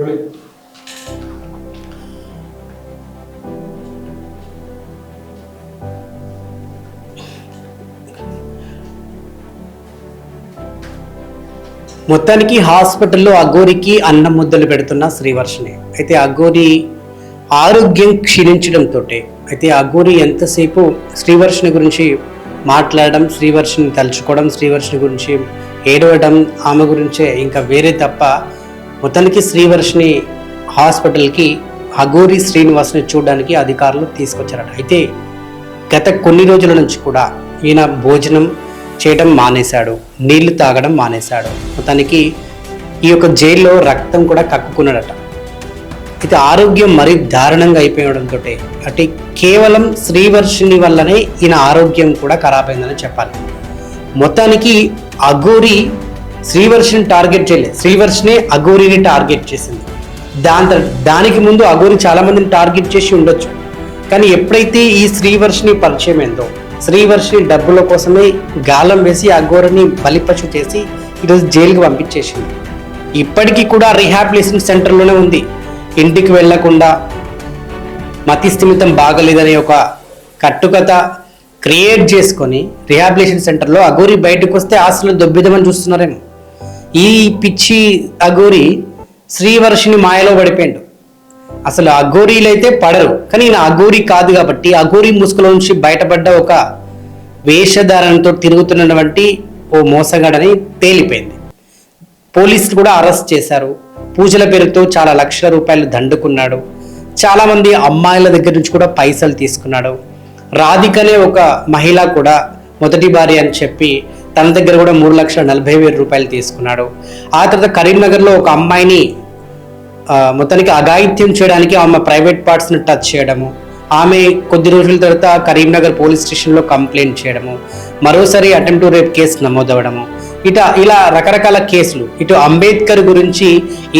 మొత్తానికి హాస్పిటల్లో అఘోరికి అన్నం ముద్దలు పెడుతున్న శ్రీవర్షిని. అయితే అఘోరి ఆరోగ్యం క్షీణించడంతో అయితే అఘోరి ఎంతసేపు శ్రీవర్షిని గురించి మాట్లాడడం శ్రీవర్షిని తలుచుకోవడం శ్రీవర్షిని గురించి ఏడవడం ఆమె గురించే ఇంకా వేరే తప్ప మొత్తానికి శ్రీవర్షిని హాస్పిటల్కి అఘోరి శ్రీనివాస్ని చూడడానికి అధికారులు తీసుకొచ్చారట. అయితే గత కొన్ని రోజుల నుంచి కూడా ఈయన భోజనం చేయడం మానేశాడు నీళ్ళు తాగడం మానేశాడు. మొత్తానికి ఈ యొక్క జైల్లో రక్తం కూడా కక్కుకున్నాడట. అయితే ఆరోగ్యం మరీ దారుణంగా అయిపోయడంతో అంటే కేవలం శ్రీవర్షిని వల్లనే ఈయన ఆరోగ్యం కూడా ఖరాబ్ అయిందని చెప్పాలి. మొత్తానికి అఘోరి శ్రీవర్షిని టార్గెట్ చేయలేదు శ్రీవర్షినే అఘోరిని టార్గెట్ చేసింది. దాని దానికి ముందు అఘోరి చాలామందిని టార్గెట్ చేసి ఉండొచ్చు. కానీ ఎప్పుడైతే ఈ శ్రీవర్షిని పరిచయం ఏందో శ్రీవర్షిని డబ్బుల కోసమే గాలం వేసి అఘోరిని బలిపశు చేసి ఈరోజు జైలుకి పంపించేసింది. ఇప్పటికీ కూడా రీహాబిలిటేషన్ సెంటర్లోనే ఉంది. ఇంటికి వెళ్ళకుండా మతి స్థిమితం బాగలేదనే ఒక కట్టుకథ క్రియేట్ చేసుకొని రిహాబిలేషన్ సెంటర్లో అఘోరి బయటకు వస్తే ఆశలు దొబ్బిదమని చూస్తున్నారేమో. ఈ పిచ్చి అఘోరి శ్రీవర్షుని మాయలో పడిపోయాడు. అసలు అఘోరీలు అయితే పడరు. కానీ ఈయన అఘోరి కాదు కాబట్టి అఘోరి ముసుగులో నుంచి బయటపడ్డ ఒక వేషధారణతో తిరుగుతున్నటువంటి ఓ మోసగాడని తేలిపోయింది. పోలీసులు కూడా అరెస్ట్ చేశారు. పూజల పేరుతో చాలా లక్షల రూపాయలు దండుకున్నాడు. చాలామంది అమ్మాయిల దగ్గర నుంచి కూడా పైసలు తీసుకున్నాడు. రాధికనే ఒక మహిళ కూడా మొదటి భార్య అని చెప్పి తన దగ్గర కూడా మూడు లక్షల నలభై వేల రూపాయలు తీసుకున్నాడు. ఆ తర్వాత కరీంనగర్లో ఒక అమ్మాయిని మొత్తానికి అఘాయిత్యం చేయడానికి ఆమె ప్రైవేట్ పార్ట్స్ని టచ్ చేయడము ఆమె కొద్ది రోజుల తర్వాత కరీంనగర్ పోలీస్ స్టేషన్లో కంప్లైంట్ చేయడము మరోసారి అటెంప్ట్ రేప్ కేసు నమోదవడము. ఇట ఇలా రకరకాల కేసులు. ఇటు అంబేద్కర్ గురించి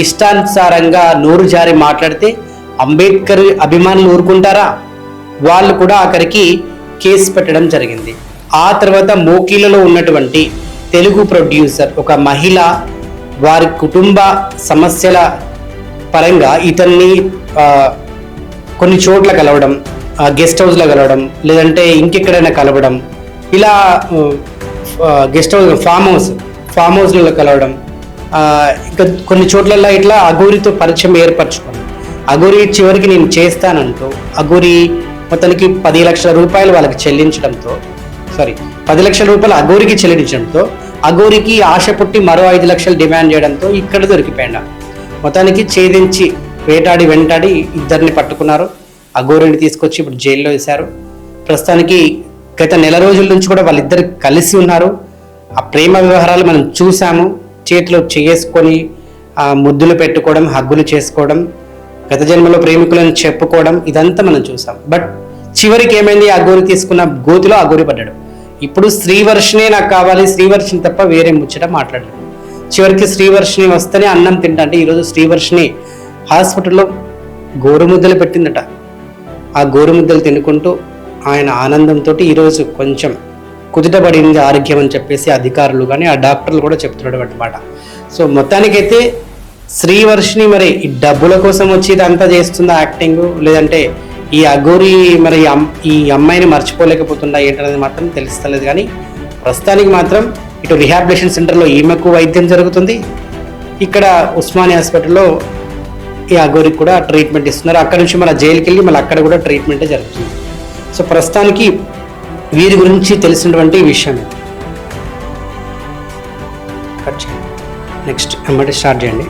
ఇష్టానుసారంగా నోరు జారి మాట్లాడితే అంబేద్కర్ అభిమానులు ఊరుకుంటారా? వాళ్ళు కూడా అక్కడికి కేసు పెట్టడం జరిగింది. ఆ తర్వాత మోకీలలో ఉన్నటువంటి తెలుగు ప్రొడ్యూసర్ ఒక మహిళ వారి కుటుంబ సమస్యల పరంగా ఇతన్ని కొన్ని చోట్ల కలవడం గెస్ట్ హౌస్లో కలవడం లేదంటే ఇంకెక్కడైనా కలవడం ఇలా guest house farm house farm హౌస్లలో కలవడం ఇంకా కొన్ని చోట్లలో ఇట్లా అగోరితో పరిచయం ఏర్పరచుకోండి అగోరి చివరికి నేను చేస్తానంటూ అగోరి మొత్తానికి పది లక్షల రూపాయలు వాళ్ళకి చెల్లించడంతో సారీ పది లక్షల రూపాయలు అఘోరికి చెల్లించడంతో అఘోరికి ఆశ పుట్టి మరో ఐదు లక్షలు డిమాండ్ చేయడంతో ఇక్కడ దొరికిపోయాడు. మొత్తానికి ఛేదించి వేటాడి వెంటాడి ఇద్దరిని పట్టుకున్నారు. అఘోరిని తీసుకొచ్చి ఇప్పుడు జైల్లో వేశారు. ప్రస్తుతానికి గత నెల రోజుల నుంచి కూడా వాళ్ళిద్దరు కలిసి ఉన్నారు. ఆ ప్రేమ వ్యవహారాలు మనం చూసాము చేతిలో చేసుకొని ఆ ముద్దులు పెట్టుకోవడం హగ్గులు చేసుకోవడం గత జన్మలో ప్రేమికులను చెప్పుకోవడం ఇదంతా మనం చూసాం బట్ చివరికి ఏమైంది? ఆ గోరి తీసుకున్న గోతిలో ఆ గోరి పడ్డాడు. ఇప్పుడు శ్రీవర్షినే నాకు కావాలి శ్రీవర్షిని తప్ప వేరే ముచ్చట మాట్లాడలేదు. చివరికి శ్రీవర్షిని వస్తేనే అన్నం తింటా అంటే ఈరోజు శ్రీవర్షిని హాస్పిటల్లో గోరుముద్దలు పెట్టిందట. ఆ గోరుముద్దలు తినుకుంటూ ఆయన ఆనందంతో ఈరోజు కొంచెం కుదుటబడింది ఆరోగ్యం అని చెప్పేసి అధికారులు కానీ ఆ డాక్టర్లు కూడా చెప్తున్నాడు అనమాట సో మొత్తానికైతే శ్రీవర్షిని మరి ఈ డబ్బుల కోసం వచ్చి ఇదంతా చేస్తుందా యాక్టింగ్? లేదంటే ఈ అఘోరి మరి ఈ అమ్మాయిని మర్చిపోలేకపోతుందా ఏంటనేది మాత్రం తెలుస్తలేదు కానీ ప్రస్తుతానికి మాత్రం ఇటు రిహాబిలేషన్ సెంటర్లో ఈమెకు వైద్యం జరుగుతుంది. ఇక్కడ ఉస్మానియా హాస్పిటల్లో ఈ అఘోరికి కూడా ట్రీట్మెంట్ ఇస్తున్నారు. అక్కడ నుంచి మన జైలుకి వెళ్ళి మళ్ళీ అక్కడ కూడా ట్రీట్మెంటే జరుగుతుంది. సో ప్రస్తుతానికి వీరి గురించి తెలిసినటువంటి విషయం కట్ చేయండి. నెక్స్ట్ వెంబడి స్టార్ట్ చేయండి.